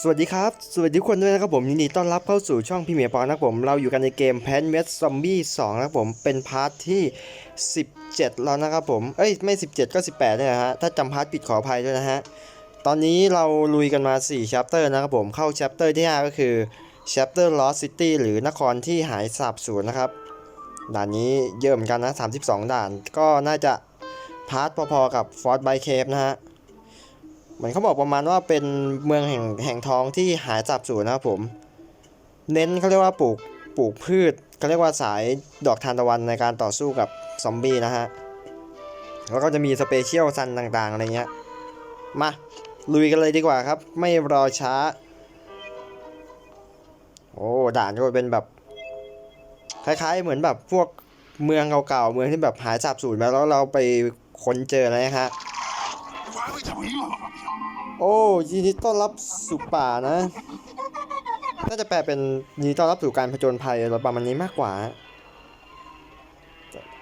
สวัสดีครับ สวัสดีทุกคนด้วยนะครับผมยินดีต้อนรับเข้าสู่ช่องพี่เหมียปอนะครับผม เราอยู่กันในเกม p a n m e t Zombie 2นะครับผม เป็นพาร์ทที่ 17 แล้วนะครับผม เอ้ย ไม่ 17 ก็ 18เนี่ยนะฮะ ถ้าจำพาร์ทผิดขออภัยด้วยนะฮะ ตอนนี้เราลุยกันมา4 chapter นะครับผม เข้า chapter ที่ 5 ก็คือ chapter Lost City หรือนครที่หายสาบสูญนะครับ ด่านนี้เยอะเหมือนกันนะ 32 ด่าน ก็น่าจะพาร์ทพอๆกับ Fort by Cave นะฮะ เหมือนเขาบอกประมาณว่าเป็นเมืองแห่งแห่งทองที่หายสาบสูญนะครับผม เน้นเขาเรียกว่าปลูกปลูกพืชเขาเรียกว่าสายดอกทานตะวันในการต่อสู้กับซอมบี้นะฮะ แล้วก็จะมีสเปเชียลซันต่างๆอะไรเงี้ย มาลุยกันเลยดีกว่าครับ ไม่รอช้า โอ้ด่านก็เป็นแบบ คล้ายๆ เหมือนแบบพวกเมืองเก่าๆเมืองที่แบบหายสาบสูญมาแล้วเราไปค้นเจอนะฮะ โอ้ยินดีต้อนรับสู่ป่านะ น่าจะแปลเป็นยินดีต้อนรับสู่การผจญภัยอะไรประมาณนี้มากกว่า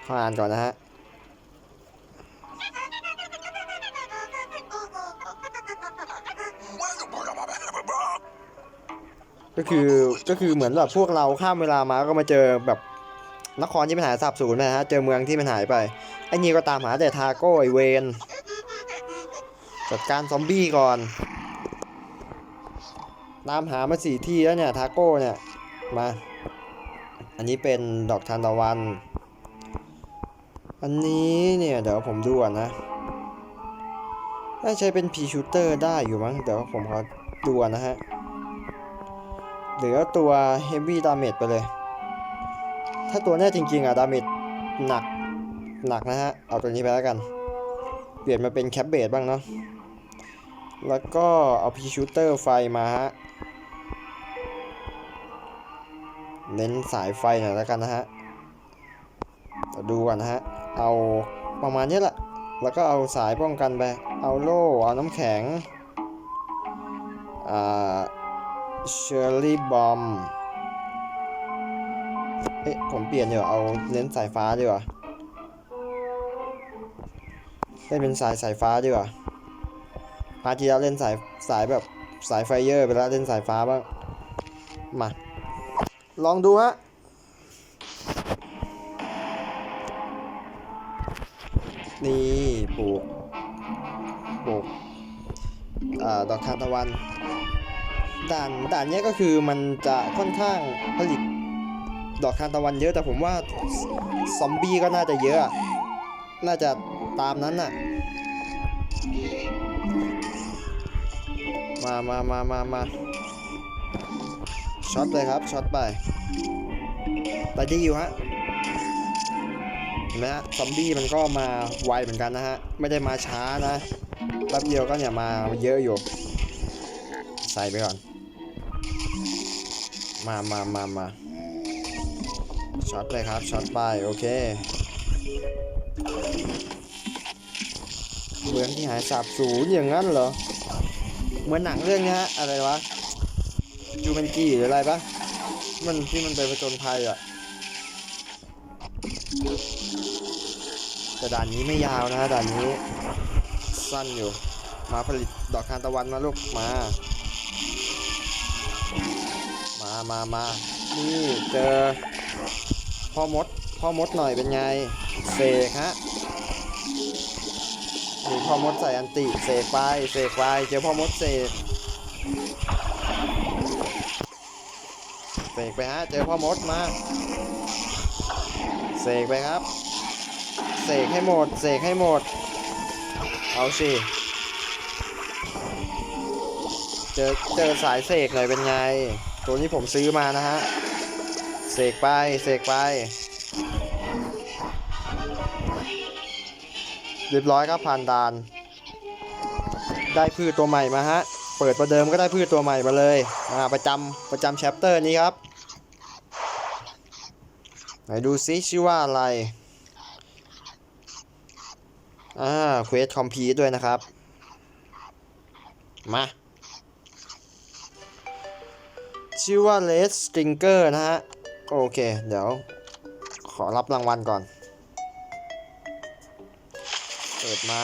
ขออ่านก่อนนะฮะก็คือก็คือเหมือนแบบพวกเราข้ามเวลามาก็มาเจอแบบนครที่มันหายสาบสูญนะฮะ เจอเมืองที่มันหายไปไอ้นี่ก็ตามหาแต่ทาโก้ไอเวน จัดการซอมบี้ก่อนตามหามาสี่ที่แล้วเนี่ยทาโก้เนี่ยมา อันนี้เป็นดอกทานตะวัน อันนี้เนี่ยเดี๋ยวผมดูก่อนนะน่าใช้เป็นพีชูเตอร์ได้อยู่มั้งเดี๋ยวผมขอดูนะฮะหลือตัวเฮฟวี่ดาเมจไปเลย ถ้าตัวเนี้ยจริงๆอะดาเมจหนักหนักนะฮะ เอาตัวนี้ไปแล้วกัน เปลี่ยนมาเป็นแคปเบดบ้างเนาะ แล้วก็เอาพีชูเตอร์ไฟมาฮะ เน้นสายไฟหน่อยแล้วกันนะฮะเดี๋ยวดูก่อนนะฮะ เอาประมาณนี้แหละ แล้วก็เอาสายป้องกันไป เอาโล่ เอาน้ำแข็ง อ่า เชอร์รี่บอม เอ๊ะ ผมเปลี่ยนดีกว่เอาเน้นสายฟ้าดีกว่าเล่นเป็นสายสายฟ้าดีกว่า พาร์ทที่แล้วเล่นสายสายแบบสายไฟเยอร์ไปแล้วเล่นสายฟ้าบ้าง มา ลองดูฮะนี่ปลูกปลูกอดอกทานตะวัน ด่านด่านเนี้ยก็คือมันจะค่อนข้างผลิตดอกทานตะวันเยอะแต่ผมว่าซอมบี้ก็น่าจะเยอะ น่าจะตามนั้นน่ะ มามามามามาช็อตเลยครับช็อตไปไปดีอยู่ฮะเห็นไหมฮะซอมบี้มันก็มาไวเหมือนกันนะฮะ ไม่ได้มาช้านะแป๊บเดียวก็เนี่ยมาเยอะอยู่ ใส่ไปก่อน มามามามาช็อตเลยครับช็อตไปโอเคเมืองที่หายสาบสูญอย่างนั้นเหรอ เหมือนหนังเรื่องนี้ฮะ อะไรวะจูเมนกี้หรืออะไรปะมันที่มันไปผจญภัยอะแต่ด่านนี้ไม่ยาวนะฮะด่านนี้ สั้นอยู่ มาผลิตดอกทานตะวันมาลูกมา มามามานี่เจอพ่อมด พ่อมดหน่อยเป็นไง เสกฮะ นี่พ่อมดใส่อันติเสกไปเสกไปเจอพ่อมดเสกเสกไปฮะเจอพ่อมดมาเสกไปครับเสกให้หมดเสกให้หมด เอาสิเจอเจอสายเสกหน่อยเป็นไง ตัวนี้ผมซื้อมานะฮะเสกไปเสกไป เรียบร้อยครับผ่านด่าน ได้พืชตัวใหม่มาฮะ เปิดประเดิมก็ได้พืชตัวใหม่มาเลยอ่าประจำประจำแชปเตอร์นี้ครับ ไหนดูซิชื่อว่าอะไร อ่าเควสคอมพีด้วยนะครับ มา ชื่อว่า Red Stinger นะฮะ โอเค เดี๋ยว ขอรับรางวัลก่อน เปิดมา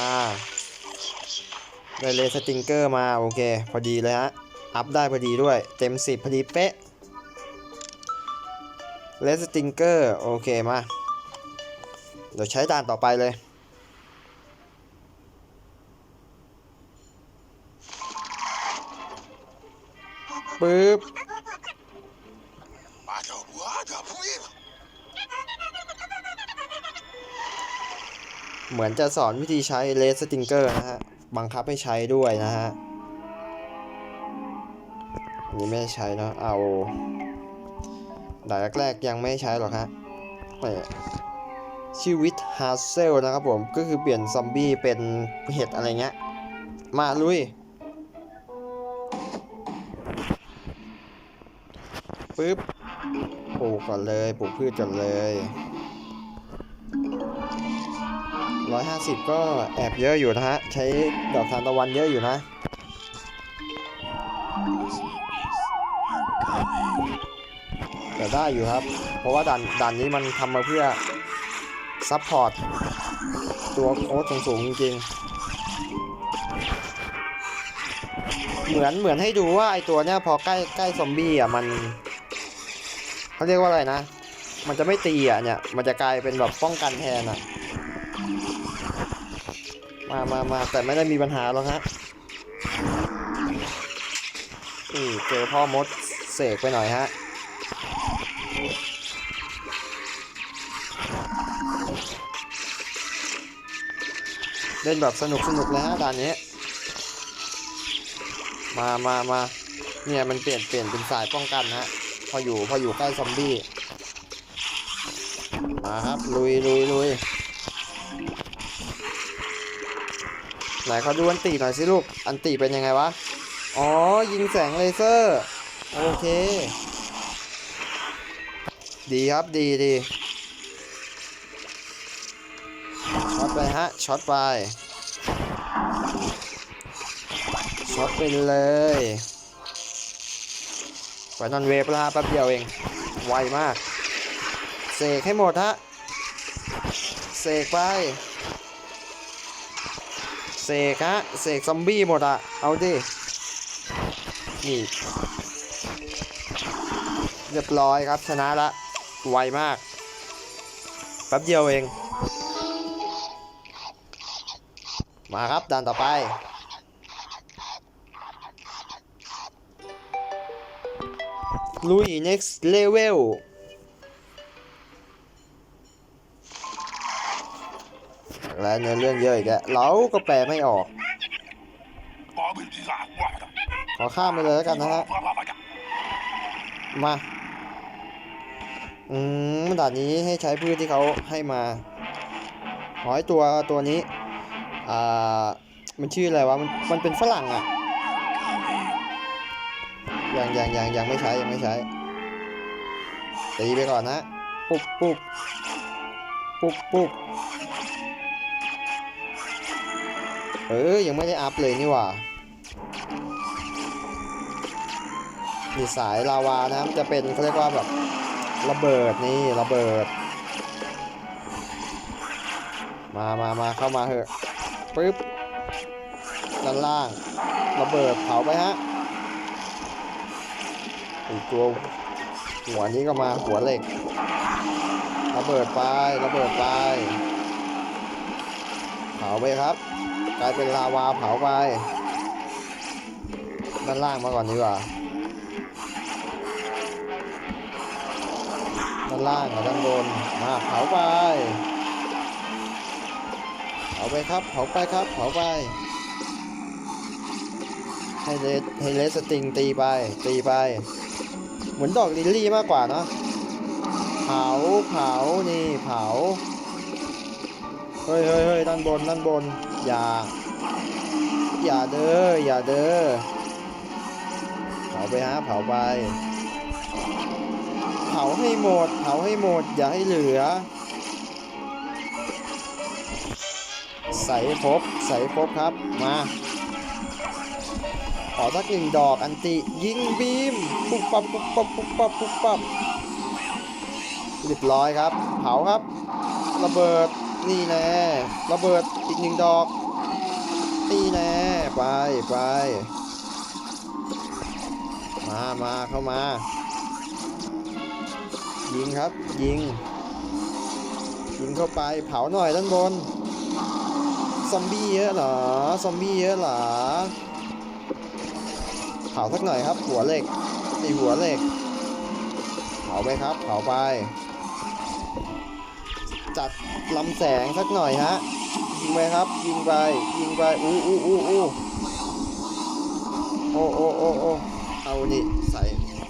ได้เลสติงเกอร์มา โอเค พอดีเลยฮะ อัพได้พอดีด้วย เต็ม 10 พอดีเป๊ะเลสติงเกอร์ โอเค มา เดี๋ยวใช้ด่านต่อไปเลย ปึ๊บ เหมือนจะสอนวิธีใช้เลสติงเกอร์นะฮะ บังคับให้ใช้ด้วยนะฮะ อันนี้ไม่ใช้เนอะเอาด่านแรกๆยังไม่ใช้หรอกฮะชีวิตฮาร์เซลนะครับผม ก็คือเปลี่ยนซอมบี้เป็นเห็ดอะไรเงี้ย มาลุยปึ๊บปลูกก่อนเลยปลูกพืชก่อนเลย ร้อยห้าสิบก็แอบเยอะอยู่นะฮะ ใช้ดอกทานตะวันเยอะอยู่นะ แต่ได้อยู่ครับ เพราะว่าด่านด่านนี้มันทำมาเพื่อ ซัพพอร์ต ตัวโค้ดสูงๆจริงๆเหมือนเหมือนให้ดูว่าไอตัวเนี้ยพอใกล้ใกล้ซอมบี้อะมันเขาเรียกว่าอะไรนะ มันจะไม่ตีอะเนี่ย มันจะกลายเป็นแบบป้องกันแทนอะ มามามาแต่ไม่ได้มีปัญหาหรอกฮะนี่เจอพ่อมดเสกไปหน่อยฮะเล่นแบบสนุกสนุกเลยฮะด่านนี้ มามามาเนี่ยมันเปลี่ยนเปลี่ยนเป็นสายป้องกันฮะ พออยู่พออยู่ใกล้ซอมบี้ มาครับ ลุยลุยลุย นขอดูอันตีหน่อยสิลูก อันตีเป็นยังไงวะ อ๋อ ยิงแสงเลเซอร์ โอเค ดีครับ ดีดีช็อตไปฮะ ช็อตไป ช็อตไปเลยไฟนอนเวฟละแป๊บเดียวเอง ไวมาก เสกให้หมดฮะ เสกไป กฮะเสกซอมบี้หมดอะเอาดิ นี่ เรียบร้อยครับชนะละ ไวมาก แป๊บเดียวเอง มาครับด่านต่อไป ลุย next level แล้วเนื้อเรื่องเยอะอีกแล้วเราก็แปลไม่ออก ขอข้ามไปเลยแล้วกันนะฮะ มา อืมด่านนี้ให้ใช้พืชที่เขาให้มาหอยตัวตัวนี้ อ่า มันชื่ออะไรวะ มันมันเป็นฝรั่งอะ ยังยังยังยังไม่ใช้ยังไม่ใช้ ตีไปก่อนนะ ปุ๊บปุ๊บปุ๊บปุ๊บ เออ ยังไม่ได้อัพเลยนี่หว่า มีสายลาวานะครับ จะเป็นเขาเรียกว่าแบบระเบิดนี่ระเบิด มามามาเข้ามาเถอะปึ๊บด้านล่าง ระเบิดเผาไปฮะอีกตัวหัวนี้ก็มาหัวเหล็ก ระเบิดไประเบิดไปเผาไปครับ กลายเป็นลาวาเผาไป ด้านล่างมาก่อนดีกว่า ด้านล่างกับด้านบน มาเผาไป เผาไปครับ เผาไปครับ เผาไป ให้เลสให้เลสสติงตีไป ตีไป เหมือนดอกลิลลี่มากกว่าเนอะเผา เผา นี่ เผา เฮ้ยเฮ้ยเฮ้ยด้านบนด้านบน อย่า อย่าเด้อ อย่าเด้อ เผาไปฮะ เผาไป เผาให้หมด เผาให้หมด อย่าให้เหลือ ใส่ครบ ใส่ครบครับ มา ขอสักหนึ่งดอกอันติ ยิงบีม ปุ๊บปั๊บปุ๊บปั๊บปุ๊บปั๊บปุ๊บปั๊บเรียบร้อยครับ เผาครับ ระเบิด นี่แน่ระเบิดอีกหนึ่งดอก นี่แน่ไปไปมามาเข้ามา ยิงครับ ยิง ยิงเข้าไปเผาหน่อยด้านบน ซอมบี้เยอะเหรอ ซอมบี้เยอะเหรอ เผาสักหน่อยครับ หัวเหล็กตีหัวเหล็ก เผาไปครับ เผาไป จัดลำแสงสักหน่อยฮะ ยิงไปครับ ยิงไป ยิงไป อู้อู้อู้อู้โอ้โอ้โอ้โอ้เอานี่ใส่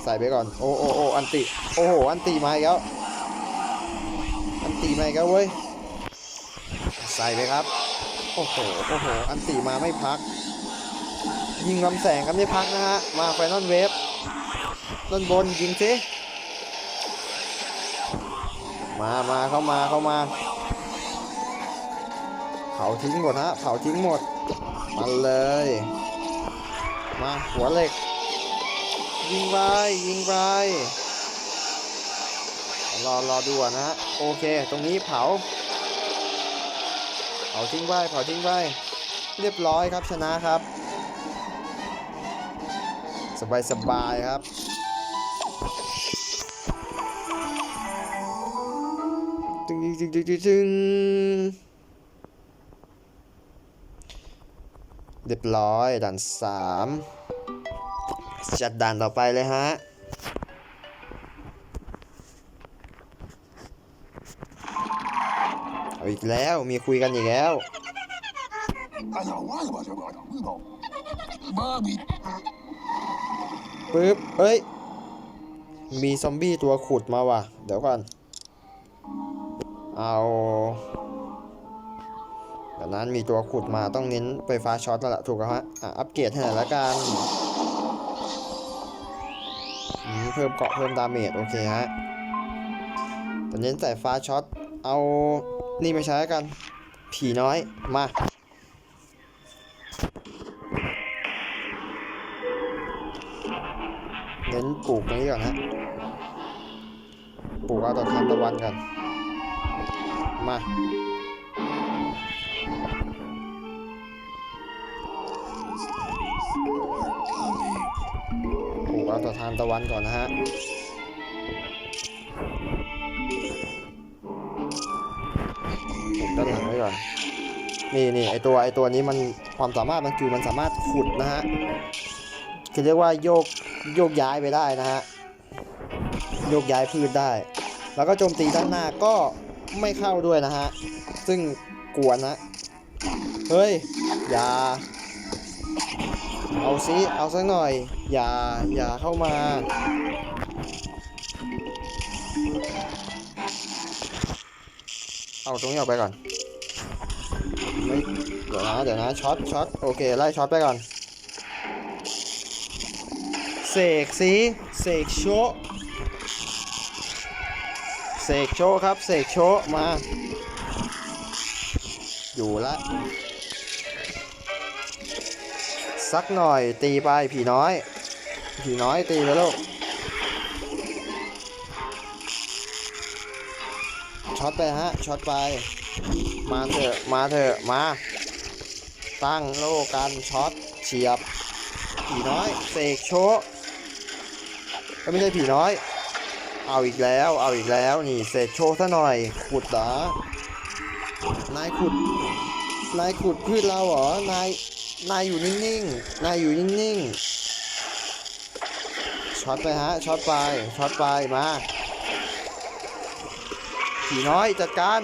ใส่ไปก่อน โอ้โอ้โอ้อันติ โอ้โห อันติมาอีกแล้ว อันติมาอีกแล้วเว้ย ใส่ไปครับ โอ้โห โอ้โห อันติมาไม่พัก ยิงลำแสงกันไม่พักนะฮะ มาไฟนอลเวฟด้านบนยิงสิ มามาเข้ามาเข้ามา เผาทิ้งหมดฮะเผาทิ้งหมด มาเลย มาหัวเหล็ก ยิงไปยิงไปรอรอดูนนะฮะโอเค ตรงนี้เผา เผาทิ้งไปเผาทิ้งไปเรียบร้อยครับชนะครับ สบายสบายครับ จึงจึงจึงเรียบร้อยด่านสามจัดด่านต่อไปเลยฮะเอาอีกแล้วมีคุยกันอีกแล้วปึ๊บเอ้ย มีซอมบี้ตัวขุดมาว่ะ เดี๋ยวก่อน เอาเดี๋ยวนั้นมีตัวขุดมาต้องเน้นไฟฟ้าช็อตแล้วล่ะถูกแล้วฮะอะอัปเกรดให้หน่อยละกันเพิ่มเกาะเพิ่มดาเมจโอเคฮะแต่เน้นใส่ฟ้าช็อตเอานี่มาใช้กัน ผีน้อยมาเน้นปลูกตรงนี้ก่อนฮะปลูกเอาต่อทานตะวันกัน มาปลูกเอาต่อทานตะวันก่อนนะฮะด้านหลังไว้ก่อน นี่นี่ไอตัวไอตัวนี้มันความสามารถมันคือมันสามารถขุดนะฮะ คือเรียกว่าโยกโยกย้ายไปได้นะฮะ โยกย้ายพืชได้ แล้วก็โจมตีด้านหน้าก็ ไม่เข้าด้วยนะฮะ ซึ่งกวนนะ เฮ้ย อย่า เอาซิ เอาสักหน่อย อย่า อย่าเข้ามา เอาตรงนี้ออกไปก่อนไม่เดี๋ยวนะ เดี๋ยวนะ ช็อต ช็อต โอเค ไล่ช็อตไปก่อน เสกสิเสกโช กโชครับ เสกโชะมา อยู่ละ สักหน่อยตีไปผีน้อย ผีน้อยตีไปลูกช็อตไปฮะ ช็อตไป มาเถอะ มาเถอะ มา ตั้งโลกันช็อตเฉียบ ผีน้อย เสกโชะก็ไม่ใช่ผีน้อย เอาอีกแล้ว เอาอีกแล้ว นี่เสกโชว์ซะหน่อย ขุดเหรอ นายขุด นายขุดพืชเราเหรอ นาย นายอยู่นิ่งๆ นายอยู่นิ่งๆ ช็อตไปฮะ ช็อตไป ช็อตไป มา ผีน้อยจัดการ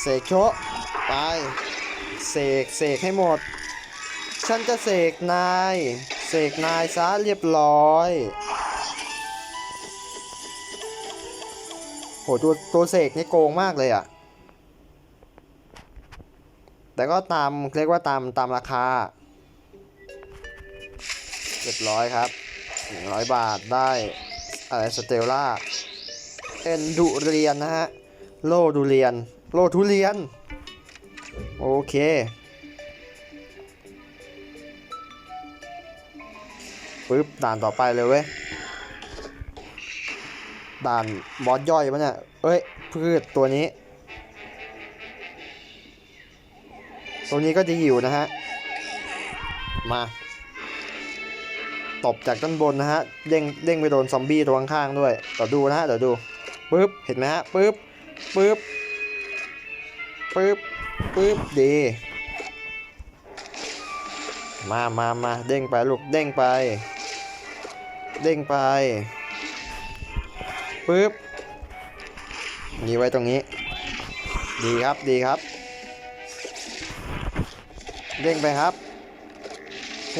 เสกโชไป เสก เสกให้หมด ฉันจะเสกนาย เสกนายซะเรียบร้อย โหตัวตัวเสกนี่โกงมากเลยอะ่ะ แต่ก็ตามเรียกว่าตามตามราคา เรียบร้อยครับ100บาทได้อะไรสเตลล่าเอ็นดุเรียนนะฮะ โลดูเรียน โลทุเรียน โอเค ปึ๊บด่านต่อไปเลยเว้ย ด่านบอสย่อยปะเนี่ยเอ้ย พืชตัวนี้ ตัวนี้ก็จะหิวนะฮะ มา ตบจากด้านบนนะฮะ เด้งเด้งไปโดนซอมบี้ตัวข้างๆด้วยเดี๋ยวดูนะฮะเดี๋ยวดูปึ๊บ เห็นไหมฮะปึ๊บปึ๊บปึ๊บปึ๊บดี มามามาเด้งไปลูก เด้งไป เด้งไปปึ๊บนี่ไว้ตรงนี้ ดีครับดีครับ เด้งไปครับโช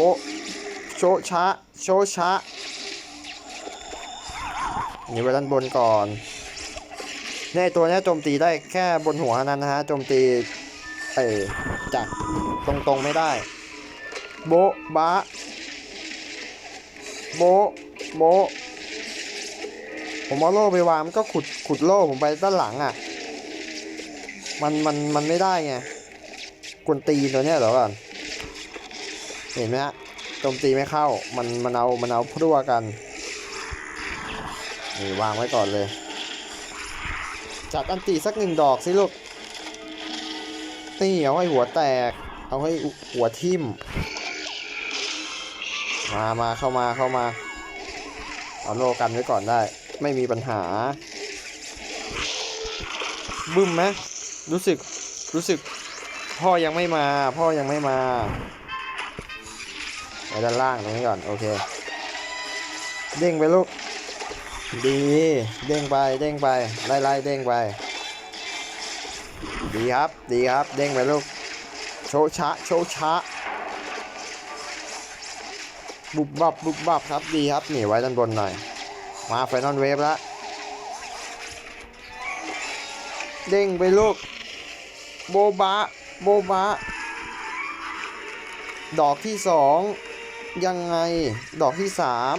โชะชะโชะชะนี่ไว้ด้านบนก่อนเนี่ยไอ้ตัวนี้โจมตีได้แค่บนหัวนั้นนะฮะโจมตีเอ้จากตรงๆไม่ได้ โบ๊ะบะโบ๊ะ โบ๊ะผมเอาโล่ไปวางมันก็ขุดขุดโล่ผมไปด้านหลังอะ มันมันมันไม่ได้ไงกวนตีตัวเนี้ยเหรอก่อนเห็นไหมฮะโจมตีไม่เข้า มันมันเอามันเอาพรั่วกันนี่วางไว้ก่อนเลย จัดอันตีสักหนึ่งดอกสิลูกนี่เอาให้หัวแตก เอาให้หัวทิ่ม มามาเข้ามาเข้ามา เอาโลกันไว้ก่อนได้ ไม่มีปัญหา บึ้มไหมรู้สึกรู้สึก พ่อยังไม่มา พ่อยังไม่มาไปด้านล่างตรงนี้ก่อน โอเค เด้งไปลูก ดี เด้งไปเด้งไป ไล่ไล่เด้งไป ดีครับ ดีครับ เด้งไปลูก โชชะ โชชะ บุบบับบุบบับครับดีครับหนีไว้ด้านบนหน่อย มาไฟนอลเวฟแล้วเด้งไปลูก โบบะโบบะดอกที่สองยังไงดอกที่สาม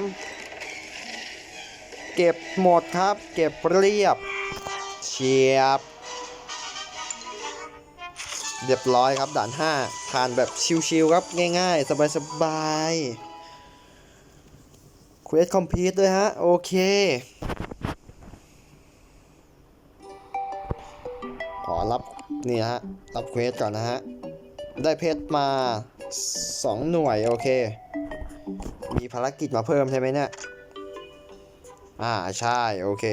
เก็บหมดครับ เก็บเรียบ เฉียบ เรียบร้อยครับด่าน 5 ผ่านแบบชิวๆครับง่ายๆ สบายๆ เควสคอมพลีทด้วยฮะ โอเค ขอรับ นี่ฮะ รับเควสก่อนนะฮะ ได้เพชรมา 2 หน่วย โอเค มีภารกิจมาเพิ่มใช่ไหมเนี่ย อ่า ใช่ โอเค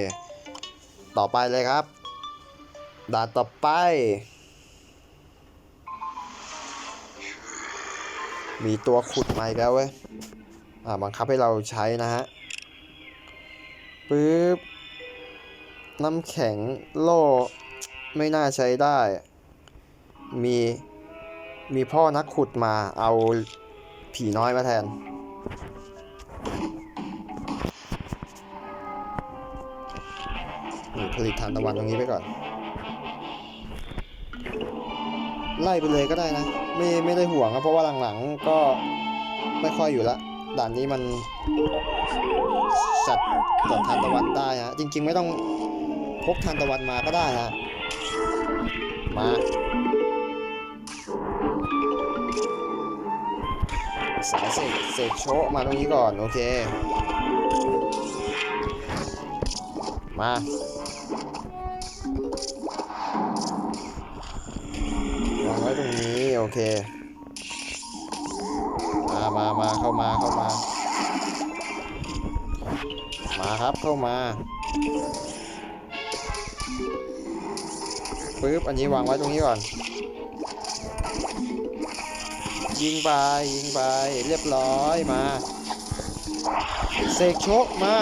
ต่อไปเลยครับ ด่านต่อไป มีตัวขุดมาอีกแล้วเว้ย บังคับให้เราใช้นะฮะปึ๊บน้ำแข็งโล่ไม่น่าใช้ได้ มีมีพ่อนักขุดมาเอาผีน้อยมาแทน ผลิตทานตะวันตรงนี้ไปก่อน ไล่ไปเลยก็ได้นะ ไม่ไม่ได้ห่วงนะเพราะว่าหลังๆก็ไม่ค่อยอยู่ละ ด่านนี้มันจัดจัดทานตะวันได้ฮะจริง ๆ ไม่ต้องพกทานตะวันมาก็ได้ฮะมาสายเสกเสกโชะมาตรงนี้ก่อน โอเค มาวางไว้ตรงนี้ โอเค มามาเข้ามา มาครับเข้ามาปึ๊บอันนี้วางไว้ตรงนี้ก่อน ยิงไปยิงไปเรียบร้อยมาเสกโชกมา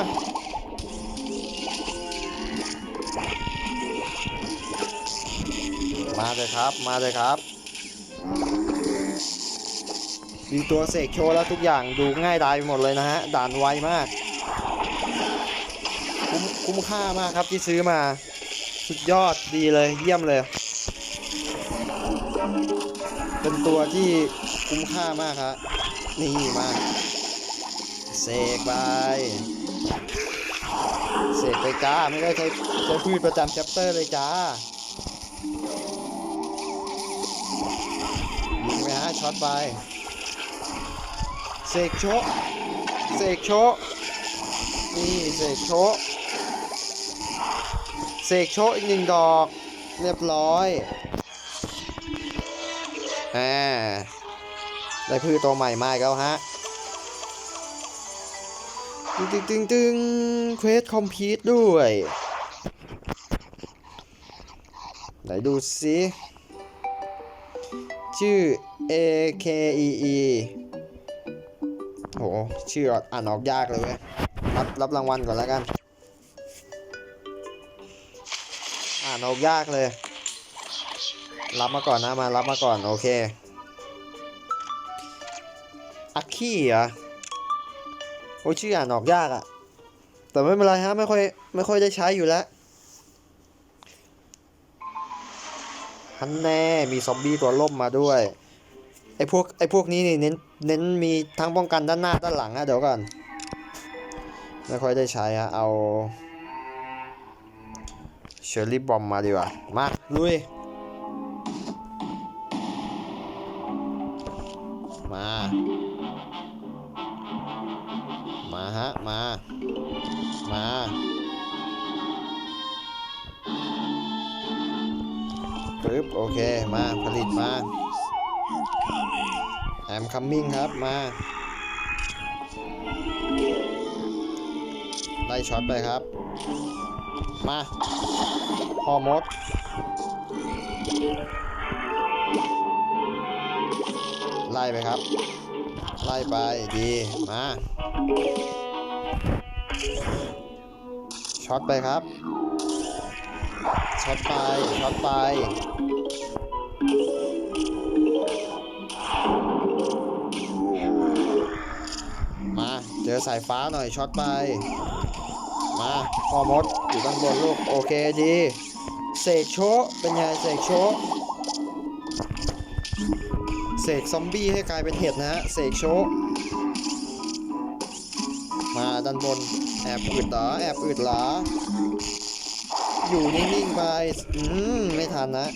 มาเลยครับ มาเลยครับ มีตัวเสกโชว์แล้วทุกอย่างดูง่ายดายไปหมดเลยนะฮะ ด่านไวมาก คุ้มคุ้มค่ามากครับที่ซื้อมา สุดยอดดีเลยเยี่ยมเลย เป็นตัวที่คุ้มค่ามากครับนี่มาเสกไปเสกไปจ้าไม่ได้ใช้ใช้พืชประจำแชปเตอร์เลยจ้ายิงไปฮะช็อตไป เสกโชเสกโชนี่เสกโชเสกโชอีกหนึ่งดอก เรียบร้อยอ่าได้พืชตัวใหม่มาแล้วฮะตึงตึงตึงตึงเควสคอมพีทด้วย ไหนดูสิ ชื่อ A K E E โหชื่ออ่านออกยากเลยเว้ยรับรับรางวัลก่อนแล้วกัน อ่านออกยากเลย รับมาก่อนนะมารับมาก่อน โอเคอักขี้เหรอโอ้ชื่ออ่านออกยากอะแต่ไม่เป็นไรฮะไม่ค่อยไม่ค่อยได้ใช้อยู่แล้วฮันแน่มีซอมบี้ตัวล่มมาด้วย ไอพวกไอพวกนี้นี่เน้นเน้นมีทั้งป้องกันด้านหน้าด้านหลังอะเดี๋ยวก่อนไม่ค่อยได้ใช้ฮะเอาเชอร์รี่บอมมาดีกว่า มาลุย มา มาฮะ มา มา ปึ๊บ โอเค มาผลิตมา แอมคัมมิ่งครับมาไล่ช็อตไปครับ มาพ่อมด ไล่ไปครับ ไล่ไปดีมาช็อตไปครับช็อตไปช็อตไป อสายฟ้าหน่อยช็อตไป มาพอมดอยู่ด้านบนลูกโอเคดีเสกโชเป็นไงเสกโชเสกซอมบี้ให้กลายเป็นเห็ดนะฮะเสกโชมาด้านบนแอบอึดเหรอแอบอึดเหรออยู่นิ่งๆไปอืมไม่ทันนะ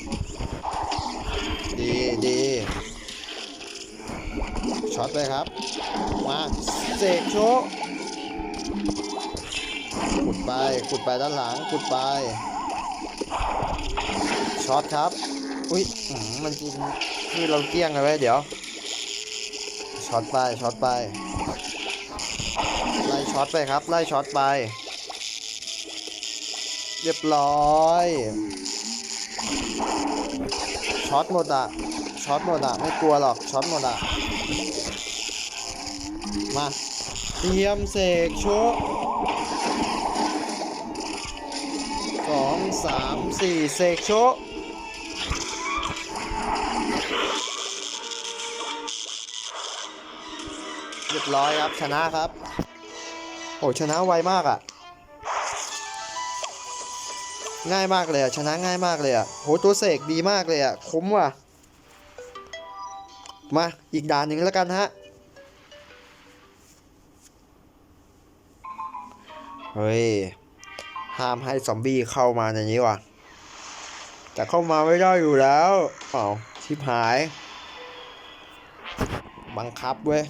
ดีดีช็อตไปครับ มา เสกโชะขุดไปขุดไปด้านหลังขุดไป ช็อตครับ อุ้ยอืมมันกินคือเราเกลี้ยงเลยเว้ยเดี๋ยว ช็อตไปช็อตไป ไล่ช็อตไปครับ ไล่ช็อตไป เรียบร้อย ช็อตหมดอะช็อตหมดอะไม่กลัวหรอกช็อตหมดอะมา เตรียมเสกโชกสองสามสี่เสกโชกเรียบร้อยครับ ชนะครับ โอ้ชนะไวมากอะ ง่ายมากเลยอะ ชนะง่ายมากเลยอะ โหตัวเสกดีมากเลยอะ คุ้มว่ะ มาอีกด่านหนึ่งแล้วกันฮะ เฮ้ย ห้ามให้ซอมบี้เข้ามาในนี้ว่ะ แต่เข้ามาไม่ได้อยู่แล้วเอ้าชิบหาย บังคับเว้ย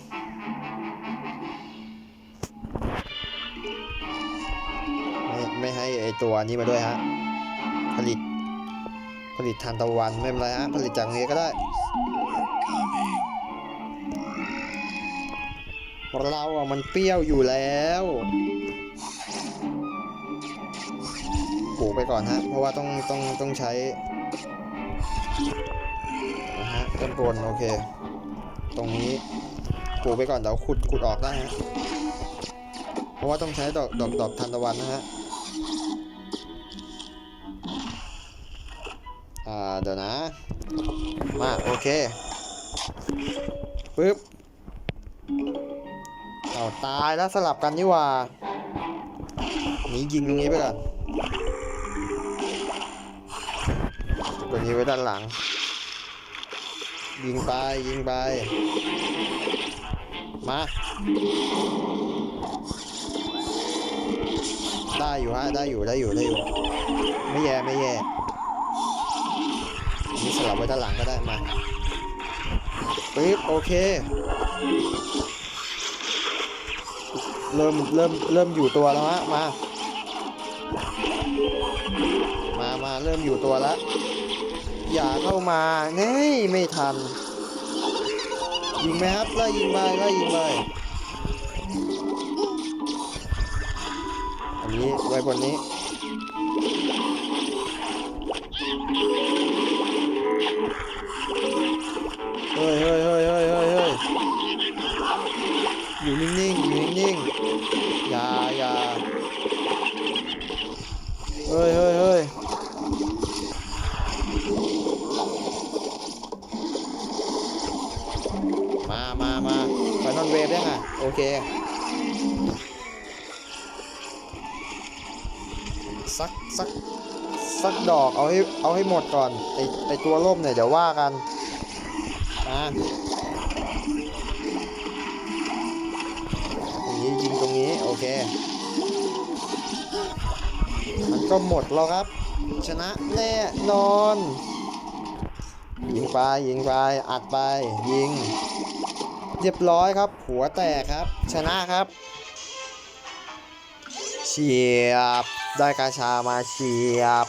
ไม่ไม่ให้ไอตัวนี้มาด้วยฮะ ผลิต ผลิตทานตะวันไม่เป็นไรฮะ ผลิตจากนี้ก็ได้เราอะมันเปรี้ยวอยู่แล้ว ลูกไปก่อนฮะ เพราะว่าต้องต้องต้องใช้นะฮะต้นบนโอเค ตรงนี้ปลูกไปก่อนเดี๋ยวขุดขุดออกได้ฮะ เพราะว่าต้องใช้ดอกดอกดอกทานตะวันนะฮะ อ่าเดี๋ยวนะ มาโอเคปึ๊บเอาตายแล้วสลับกันนี่หว่าหนียิงตรงนี้ไปก่อน ตัวนี้ไว้ด้านหลัง ยิงไปยิงไป มา ได้อยู่ฮะได้อยู่ได้อยู่ได้อยู่ ไม่แย่ไม่แย่นนี่สลับไว้ด้านหลังก็ได้มาปึ๊บโอเค เริ่มเริ่มเริ่มอยู่ตัวแล้วฮะมา มามาเริ่มอยู่ตัวแล้ว อย่าเข้ามาเน่ไม่ทัน ยิงไหมครับไล่ยิงไปไล่ยิงไปอันนี้ไว้บนนี้ ให้เอาให้หมดก่อนไอไอตัวล่มเนี่ยเดี๋ยวว่ากันมาอย่างนี้ยิงตรงนี้โอเค มันก็หมดแล้วครับ ชนะแน่นอน ยิงไปยิงไปอัดไปยิง เรียบร้อยครับ หัวแตกครับ ชนะครับเฉียบได้กาชามาเฉียบ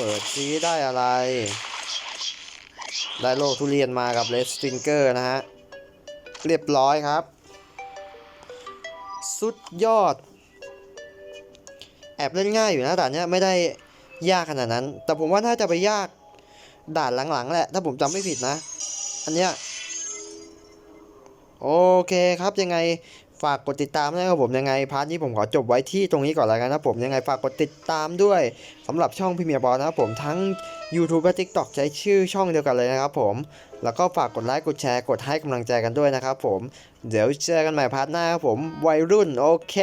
เปิดซีได้อะไร ได้โลกทุเรียนมากับเลสติงเกอร์นะฮะ เรียบร้อยครับ สุดยอด แอบเล่นง่ายอยู่นะด่านเนี้ยไม่ได้ยากขนาดนั้น แต่ผมว่าน่าจะไปยากด่านหลังๆแหละ ถ้าผมจำไม่ผิดนะ อันเนี้ยโอเคครับยังไง ฝากกดติดตามนะครับผมยังไงพาร์ทนี้ผมขอจบไว้ที่ตรงนี้ก่อนแล้วกันนะผมยังไงฝากกดติดตามด้วยสำหรับช่องพี่เมียบอลนะครับผมทั้ง YouTube และ TikTok ใช้ชื่อช่องเดียวกันเลยนะครับผมแล้วก็ฝากกดไลค์กดแชร์กดให้กำลังใจกันด้วยนะครับผมเดี๋ยวเจอกันใหม่พาร์ทหน้าครับผมวัยรุ่นโอเค